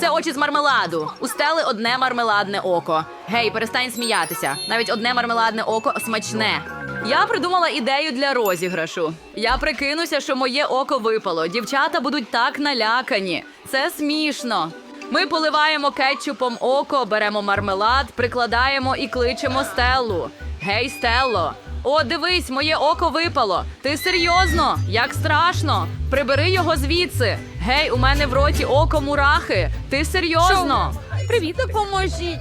Це очі з мармеладу. У стели одне мармеладне око. Гей, перестань сміятися. Навіть одне мармеладне око смачне. Я придумала ідею для розіграшу. Я прикинуся, що моє око випало. Дівчата будуть так налякані. Це смішно. Ми поливаємо кетчупом око, беремо мармелад, прикладаємо і кличемо Стеллу. Гей, Стелло! О, дивись, моє око випало. Ти серйозно? Як страшно? Прибери його звідси. Гей, у мене в роті око мурахи. Ти серйозно? Привіт, допоможіть.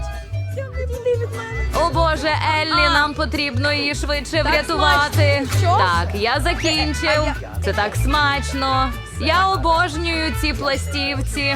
О Боже, Еллі, А. нам потрібно її швидше Так врятувати. Що? Так, я закінчив. Це так смачно. Я обожнюю ці пластівці.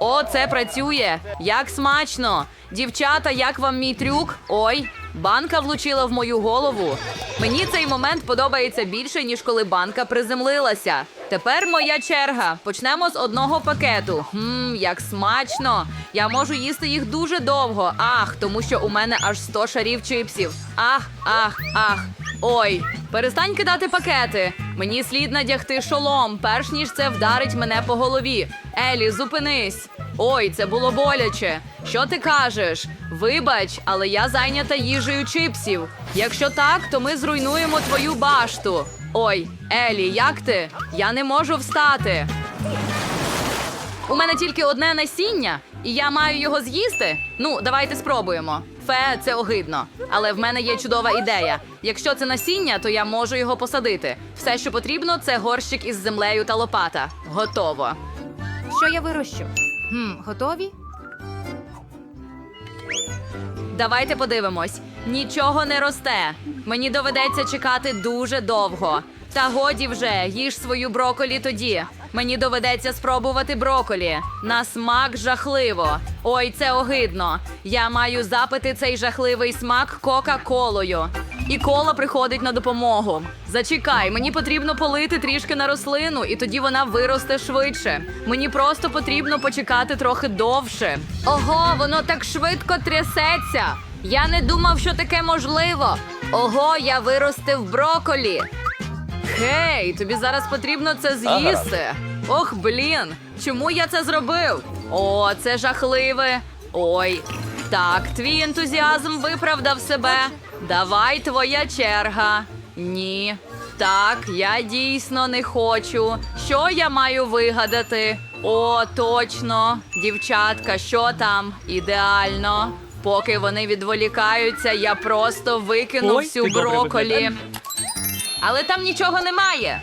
О, це працює. Як смачно. Дівчата, як вам мій трюк? Ой, Банка влучила в мою голову. Мені цей момент подобається більше, ніж коли банка приземлилася. Тепер моя черга. Почнемо з одного пакету. Хм, як смачно. Я можу їсти їх дуже довго. Ах, тому що у мене аж 100 шарів чипсів. Ах, ах, ах. Ой, перестань кидати пакети. Мені слід надягти шолом, перш ніж це вдарить мене по голові. Елі, зупинись. Ой, це було боляче. Що ти кажеш? Вибач, але я зайнята їжею чипсів. Якщо так, то ми зруйнуємо твою башту. Ой, Елі, як ти? Я не можу встати. У мене тільки одне насіння, і я маю його з'їсти. Ну, давайте спробуємо. Фе, це огидно. Але в мене є чудова ідея. Якщо це насіння, то я можу його посадити. Все, що потрібно, це горщик із землею та лопата. Готово. Що я вирощу? Хм, готові? Давайте подивимось. Нічого не росте. Мені доведеться чекати дуже довго. Та годі вже, їж свою броколі тоді. Мені доведеться спробувати броколі. На смак жахливо. Ой, це огидно. Я маю запити цей жахливий смак Кока-Колою. І кола приходить на допомогу. Зачекай, мені потрібно полити трішки на рослину, і тоді вона виросте швидше. Мені просто потрібно почекати трохи довше. Ого, воно так швидко трясеться. Я не думав, що таке можливо. Ого, я виростив броколі. Гей, тобі зараз потрібно це з'їсти. Ох, блін, чому я це зробив? О, це жахливе. Ой, так, твій ентузіазм виправдав себе. Давай твоя черга. Ні. Так, я дійсно не хочу. Що я маю вигадати? О, точно. Дівчатка, що там? Ідеально. Поки вони відволікаються, я просто викину Ой, всю броколі. Але там нічого немає.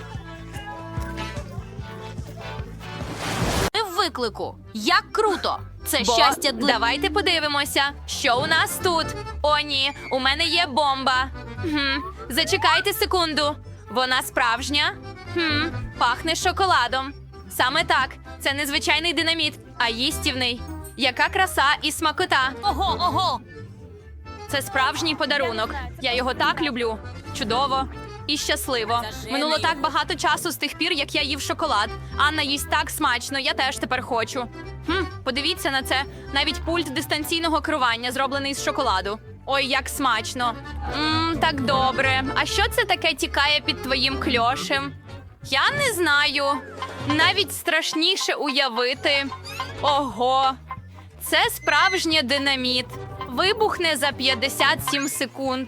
Виклику. Як круто! Це Бо щастя для... Давайте подивимося, що у нас тут. О, ні, у мене є бомба. Хм, зачекайте секунду. Вона справжня? Хм, пахне шоколадом. Саме так, це не звичайний динаміт, а їстівний. Яка краса і смакота. Ого, ого. Це справжній подарунок. Я його так люблю. Чудово і щасливо. Минуло так багато часу з тих пір, як я їв шоколад. Анна їсть так смачно, я теж тепер хочу. Хм, подивіться на це. Навіть пульт дистанційного керування зроблений з шоколаду. Ой, як смачно. Мм, так добре. А що це таке тікає під твоїм кльошем? Я не знаю. Навіть страшніше уявити. Ого, це справжнє динаміт. Вибухне за 57 секунд.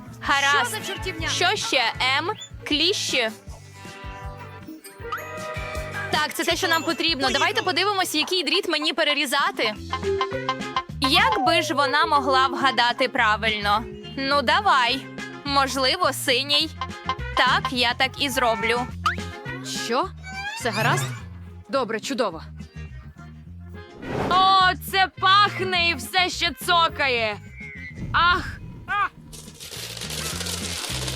Гаразд. Що за чортівня? Що ще? М? Кліщі. Так, це те, що нам потрібно. Давайте подивимося, який дріт мені перерізати. Як би ж вона могла вгадати правильно? Ну, давай. Можливо, синій. Так, я так і зроблю. Що? Все гаразд? Добре, чудово. О, це пахне і все ще цокає. Ах,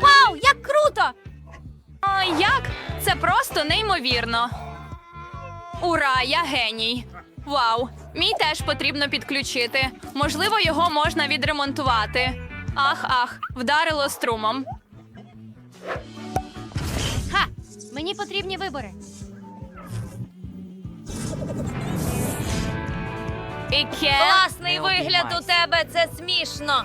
Вау, як круто! О, як? Це просто неймовірно. Ура, я геній. Вау, мій теж потрібно підключити. Можливо, його можна відремонтувати. Ах, ах, вдарило струмом. Ха! Мені потрібні вибори. Іке. Класний вигляд у тебе, це смішно.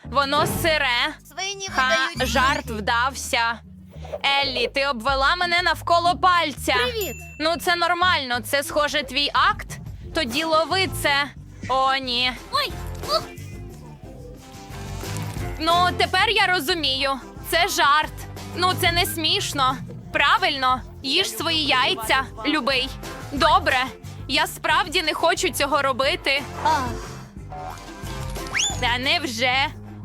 Воно сире. Свині Ха, видають. жарт вдався. Еллі, ти обвела мене навколо пальця. Привіт! Ну, це нормально, це схоже твій акт. Тоді лови це. О, ні. Ой! Ух! Ну, тепер я розумію. Це жарт. Ну, це не смішно. Правильно, їж свої яйця, любий. Добре. Я справді не хочу цього робити. Та невже?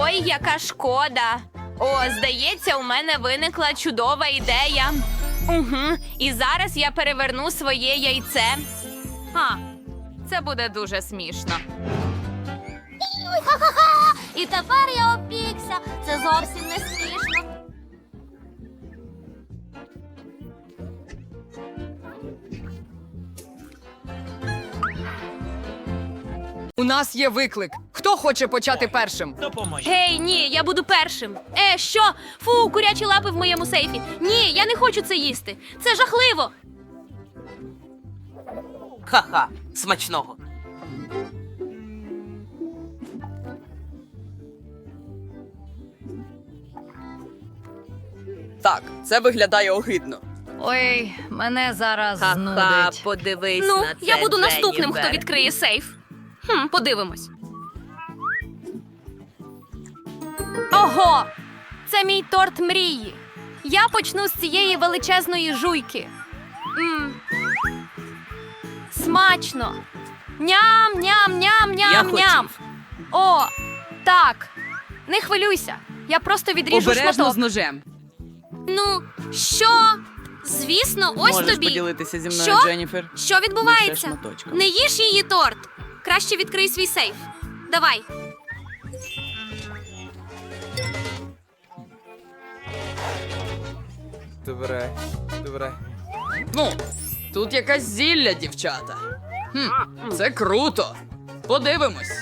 Ой, яка шкода. О, здається, у мене виникла чудова ідея. Угу. І зараз я переверну своє яйце. А, це буде дуже смішно. І тепер я опікся. Це зовсім не смішно. У нас є виклик. Хто хоче почати першим? Гей, ні, я буду першим. Е, що? Фу, курячі лапи в моєму сейфі. Ні, я не хочу це їсти. Це жахливо. Ха-ха, смачного. Так, це виглядає огидно. Ой, мене зараз Ха-ха, подивись Ну, на це, я буду наступним, хто Дженніфер. відкриє сейф. Хм, подивимось. Ого! Це мій торт мрії. Я почну з цієї величезної жуйки. М. Смачно. Ням-ням-ням-ням-ням. О, так. Не хвилюйся. Я просто відріжу Обережно шматок. з ножем. Ну, що? Звісно, ось Можеш тобі. поділитися зі мною, Що? Дженніфер. Що відбувається? Лише шматочком. Не їж її торт. Краще відкрий свій сейф. Давай. Добре, добре. Ну, тут якась зілля, дівчата. Хм, це круто. Подивимось.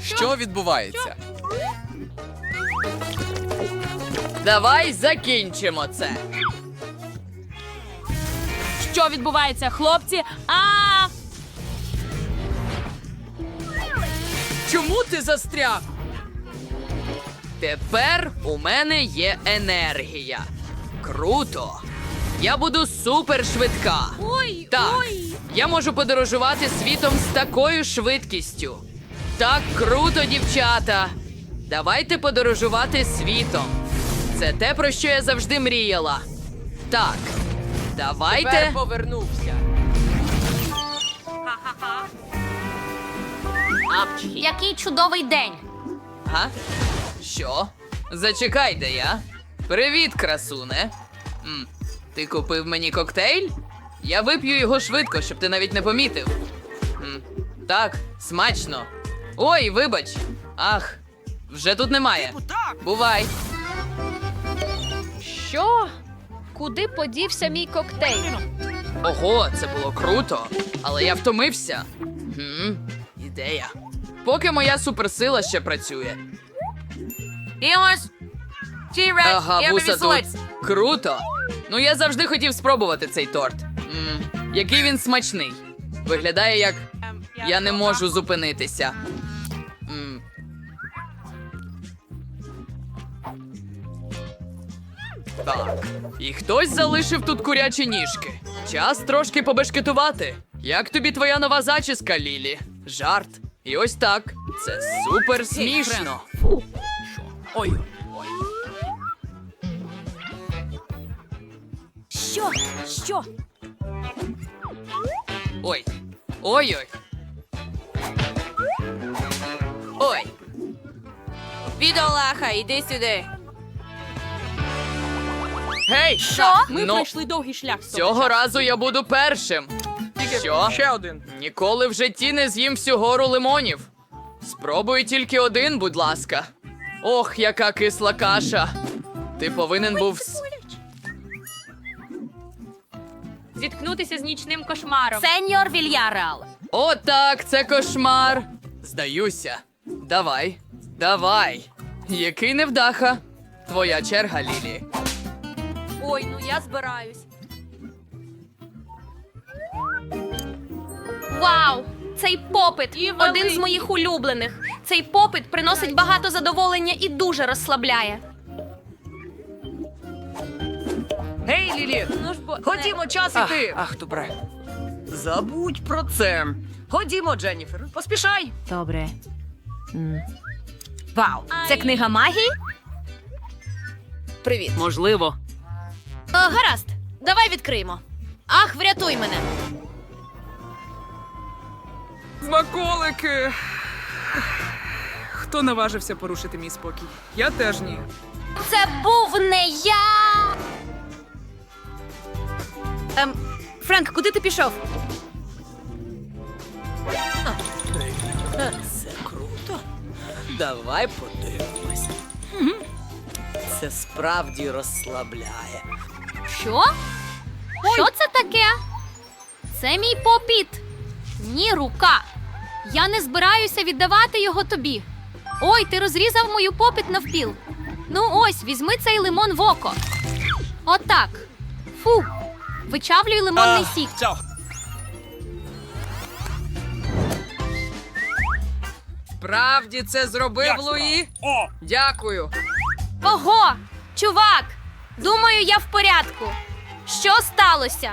Що відбувається? Давай закінчимо це. Що відбувається, хлопці? А Чому ти застряг? Тепер у мене є енергія. Круто. Я буду супер швидка. Ой, Так, ой. я можу подорожувати світом з такою швидкістю. Так круто, дівчата. Давайте подорожувати світом. Це те, про що я завжди мріяла. Так, давайте. повернувся. Який чудовий день. Га? Що? Зачекай, де я. Привіт, красуне. М, ти купив мені коктейль? Я вип'ю його швидко, щоб ти навіть не помітив. М, так, смачно. Ой, вибач. Ах, вже тут немає. Бувай. що? Куди подівся мій коктейль? Ого, це було круто. Але я втомився. Гм, ідея. Поки моя суперсила ще працює. Дімось! Чірек, Ага, вуса тут. Круто. Ну я завжди хотів спробувати цей торт. м який він смачний. Виглядає як я не можу зупинитися. м Так. І хтось залишив тут курячі ніжки. Час трошки побешкетувати. Як тобі твоя нова зачіска, Лілі? Жарт. І ось так. Це супер смішно. Ой. Ой. Що? Що? Ой. Ой-ой. Ой. Бідолаха, іди сюди. Гей! Що? Ми ну, пройшли довгий шлях. з того цього часу. разу я буду першим. Що? Ще один. Ніколи в житті не з'їм всю гору лимонів. Спробуй тільки один, будь ласка. Ох, яка кисла каша. Ти повинен був. с- Зіткнутися з нічним кошмаром. Сеньор Вільярал. О, так, це кошмар. Здаюся. Давай, давай. Який невдаха. Твоя черга, Лілі. Ой, ну я збираюсь. Вау! Цей попит один з моїх улюблених. Цей попит приносить багато задоволення і дуже розслабляє. Гей, Лілі! Ну ж бо Ходімо, час іти. Ах, добре. Забудь про це. Ходімо, Дженніфер, поспішай. Добре. Вау, це книга магії? Привіт. Можливо. О, гаразд, давай відкриємо. Ах, врятуй мене. Смаколики! Хто наважився порушити мій спокій? Я теж ні. Це був не я. Ем, Френк, куди ти пішов? Це круто. Давай подивимось. Це справді розслабляє. Що? Що це таке? Це мій попіт. Ні, рука. Я не збираюся віддавати його тобі. Ой, ти розрізав мою попіт навпіл. Ну ось, візьми цей лимон в око. Отак. Фу. Вичавлюй лимонний сік. Справді це зробив Луї? Дякую. Ого! Чувак! Думаю, я в порядку. Що сталося?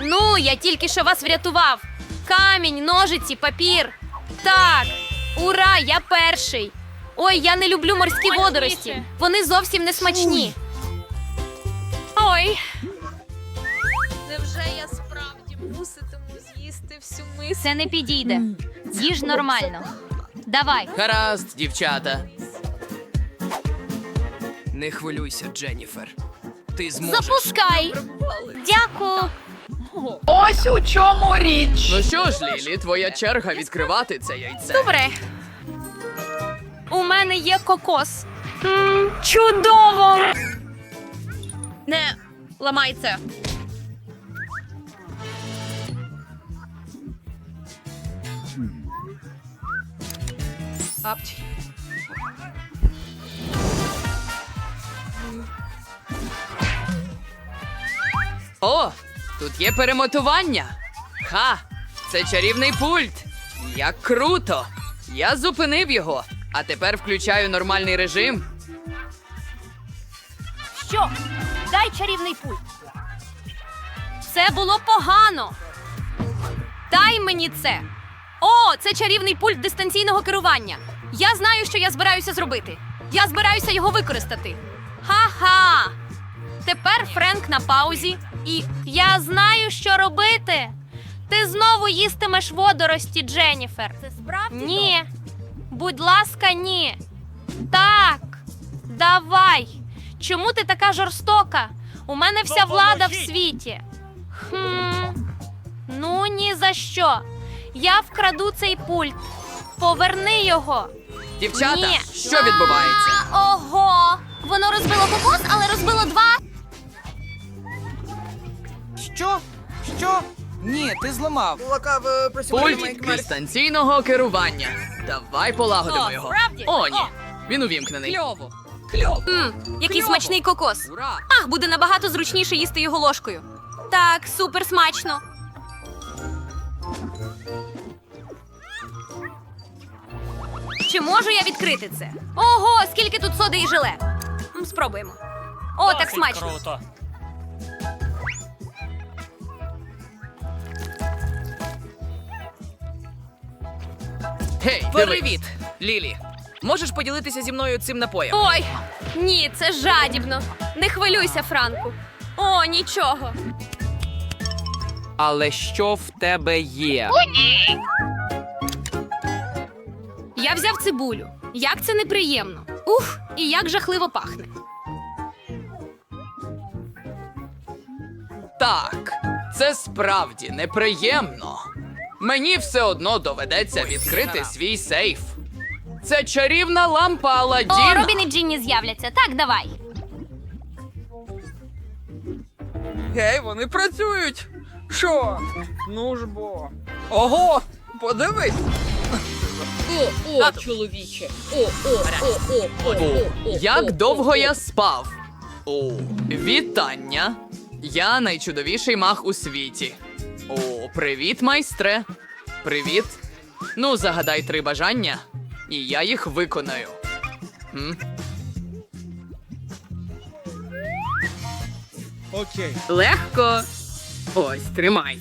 Ну, я тільки що вас врятував. Камінь, ножиці, папір. Так, ура, я перший. Ой, я не люблю морські водорості. Вони зовсім не смачні. Ой. Невже я справді муситиму з'їсти всю миску? Це не підійде. Їж нормально. Давай. Гаразд, дівчата. Не хвилюйся, Дженніфер. Ти зможеш. Запускай. Дякую. Ну що ж, Лілі, твоя черга відкривати це яйце. Добре. У мене є кокос. м чудово! Не ламай це. Апті. О, тут є перемотування. Ха! Це чарівний пульт. Як круто! Я зупинив його, а тепер включаю нормальний режим. Що? Дай чарівний пульт. Це було погано. Дай мені це. О, це чарівний пульт дистанційного керування. Я знаю, що я збираюся зробити. Я збираюся його використати. Ха-ха. Тепер Френк на паузі, і я знаю, що робити. Ти знову їстимеш водорості, Дженніфер. Це справді Ні. Будь ласка, ні. Так. Давай. Чому ти така жорстока? У мене вся влада в світі. Хм. Ну ні за що. Я вкраду цей пульт. Поверни його. Дівчата, Ні. що відбувається? А, Ого! Воно розбило кокос, але розбило два. Що? Що? Ні, ти зламав. Пульт дистанційного керування. Давай полагодимо його. справді? О, ні. Він увімкнений. Кльово. М, який смачний кокос. Ура! Ах, буде набагато зручніше їсти його ложкою. Так, супер смачно. Чи можу я відкрити це? Ого, скільки тут соди і желе. М, Спробуємо. О, так смачно. Круто. Гей. Привіт, Лілі. Можеш поділитися зі мною цим напоєм? Ой, ні, це жадібно. Не хвилюйся, Франку. О, нічого. Але що в тебе є? Я взяв цибулю. Як це неприємно. Ух, і як жахливо пахне. Так, це справді неприємно. Мені все одно доведеться відкрити свій сейф. Це чарівна лампа О, Аладдіна. Робін і Джинні з'являться. Так, давай. Гей, вони працюють. Що? Ну ж бо. Ого! Подивись! О чоловіче. О, як довго я спав? О, вітання! Я найчудовіший мах у світі. О, привіт, майстре. Привіт. Ну, загадай три бажання, і я їх виконаю. М? Окей. Легко. Ось, тримай.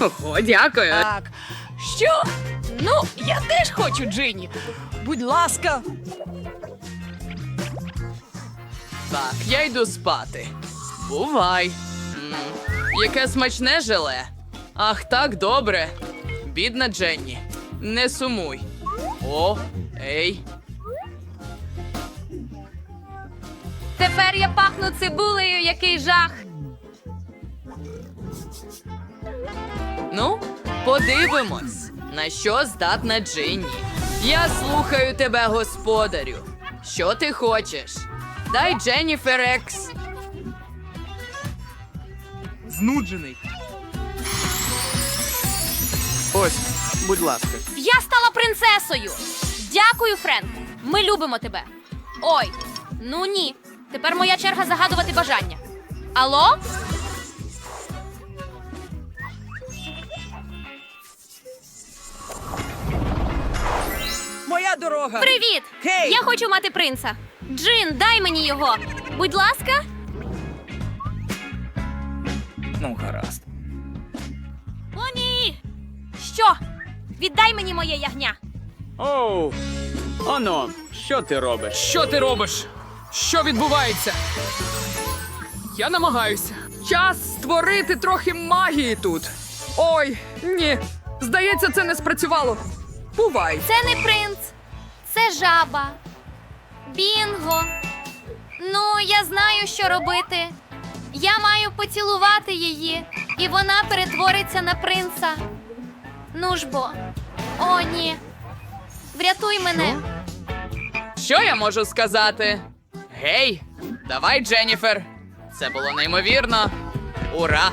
Ого, дякую. Так. Що? Ну, я теж хочу Джині. Будь ласка. Так, я йду спати. Бувай. м яке смачне желе. Ах, так добре. Бідна Дженні. Не сумуй. О, ей. Тепер я пахну цибулею, який жах. Ну, подивимось, на що здатна Джинні. Я слухаю тебе, господарю. Що ти хочеш? Дай Дженніфер Екс. Знуджений. Ось, будь ласка. Я стала принцесою. Дякую, Френк. Ми любимо тебе. Ой, ну ні. Тепер моя черга загадувати бажання. Алло? Моя дорога. Привіт! Гей! Я хочу мати принца. Джин, дай мені його. Будь ласка. Ну, гаразд. Що? Віддай мені моє ягня. Оу, оно, що ти робиш? Що ти робиш? Що відбувається? Я намагаюся. Час створити трохи магії тут. Ой, ні. Здається, це не спрацювало. Бувай. Це не принц, це жаба. Бінго. Ну, я знаю, що робити. Я маю поцілувати її, і вона перетвориться на принца. Ну ж бо. О, ні. Врятуй мене. Що я можу сказати? Гей, давай, Дженніфер. Це було неймовірно. Ура!